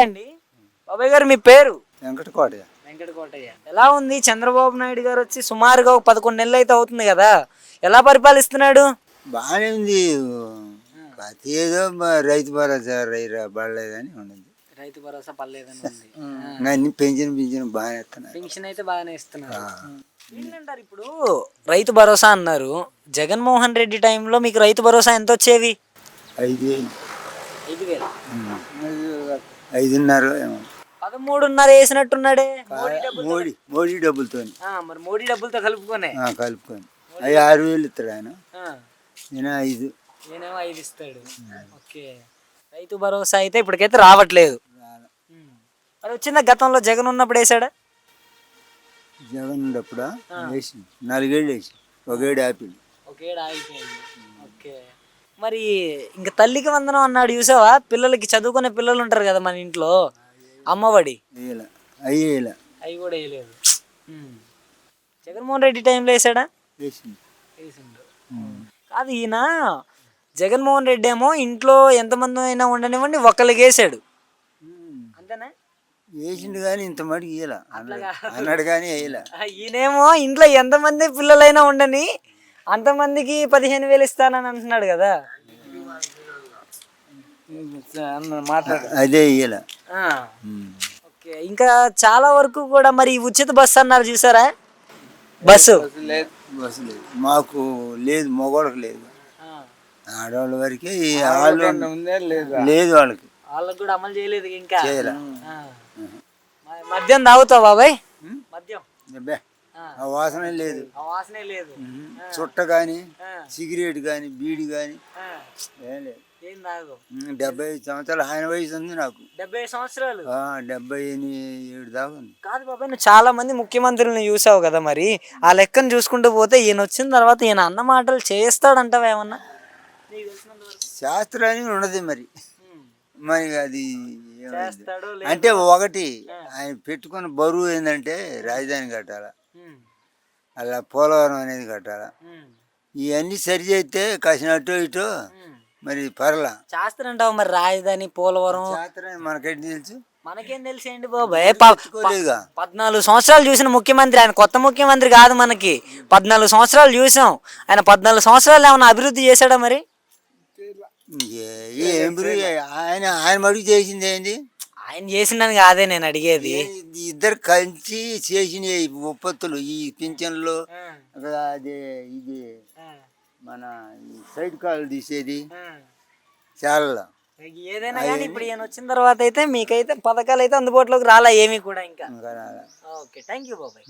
బాబాయ్ గారు మీ పేరు? వెంకటకోట వెంకటకోటయ్య. ఎలా ఉంది? చంద్రబాబు నాయుడు గారు వచ్చి సుమారుగా ఒక పదకొండు నెలలు అయితే అవుతుంది కదా. ఎలా పరిపాలిస్తున్నాడు? బాగానే ఉంది. ప్రతి ఏదో రైతు భరోసా పడలేదని ఉన్నది రైతు భరోసా ఉంది. అన్ని పెంచిన పెంచిన బాగానే ఇస్తున్నారు పెన్షన్ అయితే బాగానే ఇస్తున్నారు. ఏంటంటారు ఇప్పుడు? రైతు భరోసా అన్నారు. జగన్మోహన్ రెడ్డి టైంలో మీకు రైతు భరోసా ఎంత వచ్చేవి ఐదు ఐదు వేలు ఉమ్. ఐదున్నర ఏమో. పదమూడున్నర వేసినట్టున్నాడే. మోడీ మోడీ డబ్బులతో మరి మోడీ డబ్బులతో కలుపుకొనే. కలుపుకొని. అవి ఆరు వేలు ఇస్తాడు ఆయన. నేను ఐదు. నేనేమో ఐదు ఇస్తాడు. ఓకే. రైతు భరోసా అయితే ఇప్పటికైతే రావట్లేదు. మరి వచ్చిందా గతంలో జగన్ ఉన్నప్పుడు వేసాడా జగన్ ఉన్నప్పుడు? వేసి నాలుగేళ్ళు వేసి ఒకేడు యాపిల్ ఒకేడు ఆగిపోయింది. ఓకే. మరి ఇంకా తల్లికి వందనం అన్నాడు చూసావా? పిల్లలకి చదువుకునే పిల్లలు ఉంటారు కదా మన ఇంట్లో. అమ్మఒడి. అవి కూడా వేయలేదు. జగన్మోహన్ రెడ్డి టైంలో వేసాడా? కాదు ఈయన జగన్మోహన్ రెడ్డి ఏమో ఇంట్లో ఎంతమంది అయినా ఉండనివ్వండి ఒక్కరికి వేసాడు. అంతేనా? వేసిండు కానీ ఇంత మటుకు అన్నాడు కానీ వేయలే. ఈయనేమో ఇంట్లో ఎంతమంది పిల్లలైనా ఉండని అంతమందికి పదిహేను వేలు ఇస్తానని అంటున్నాడు కదా. అదే ఇయ్యలే. ఆ, ఓకే. ఇంకా చాలా వరకు కూడా మరి ఈ ఉచిత బస్సు అన్నారు చూసారా? బస్సు. బస్సు లేదు మాకు లేదు మగవాళ్ళకి లేదు. ఆ, ఆడవాళ్ళ వరకే ఈ వాళ్ళు లేదు? వాళ్ళకి. వాళ్ళకు కూడా అమలు చేయలేదు ఇంకా? చేయలే. మద్యం తాగుతావు బాబాయ్? మద్యం. ఆ. వాసన లేదు. ఆ వాసనే లేదు. చుట్ట ఆ, సిగరెట్ కానీ బీడి ఆ, ఏం లేదు. ఏం తాగు ఉమ్, డెబ్బై ఐదు సంవత్సరాలు ఆయన వయసు ఉంది నాకు. డెబ్బై సంవత్సరాలు. డెబ్బై ఏడు దాకా ఉంది. కాదు బాబాయ్ నువ్వు చాలా మంది ముఖ్యమంత్రులను చూసావు కదా మరి. ఆ లెక్కను చూసుకుంటూ పోతే ఈయన వచ్చిన తర్వాత ఈయన అన్న మాటలు చేస్తాడంటావా ఏమన్నా. శాస్త్రాన్ని ఉన్నది మరి. మరి అది అంటే ఒకటి ఆయన పెట్టుకున్న బరువు ఏంటంటే రాజధాని కట్టాల. అలా పోలవరం అనేది కట్టాల. ఇవన్నీ సరి చేస్తే కాసిన అటు ఇటు. మరి పర్లా. చేస్తాడంటావు మరి రాజధాని పోలవరం? శాస్త్రం మనకెట్టి తెలుసు? మనకేం తెలిసేయండి బాబాయ్? పద్నాలుగు సంవత్సరాలు చూసిన ముఖ్యమంత్రి ఆయన కొత్త ముఖ్యమంత్రి కాదు మనకి. పద్నాలుగు సంవత్సరాలు చూసాం. ఆయన పద్నాలుగు సంవత్సరాలు ఏమైనా అభివృద్ధి చేశాడా మరి? ఆయన ఆయన మడుగు చేసింది ఏంది? ఆయన చేసిందని కాదే నేను అడిగేది. ఇద్దరు కలిసి చేసిన ఉత్పత్తులు ఈ పింఛన్లు అది ఇది మన సైడ్ కాలు తీసేది చాలా ఏదైనా కానీ ఇప్పుడు ఈయన వచ్చిన తర్వాత అయితే మీకైతే పథకాలు అయితే అందుబాటులోకి రాలా ఏమీ కూడా ఇంకా. ఓకే థ్యాంక్ యూ బాబాయ్.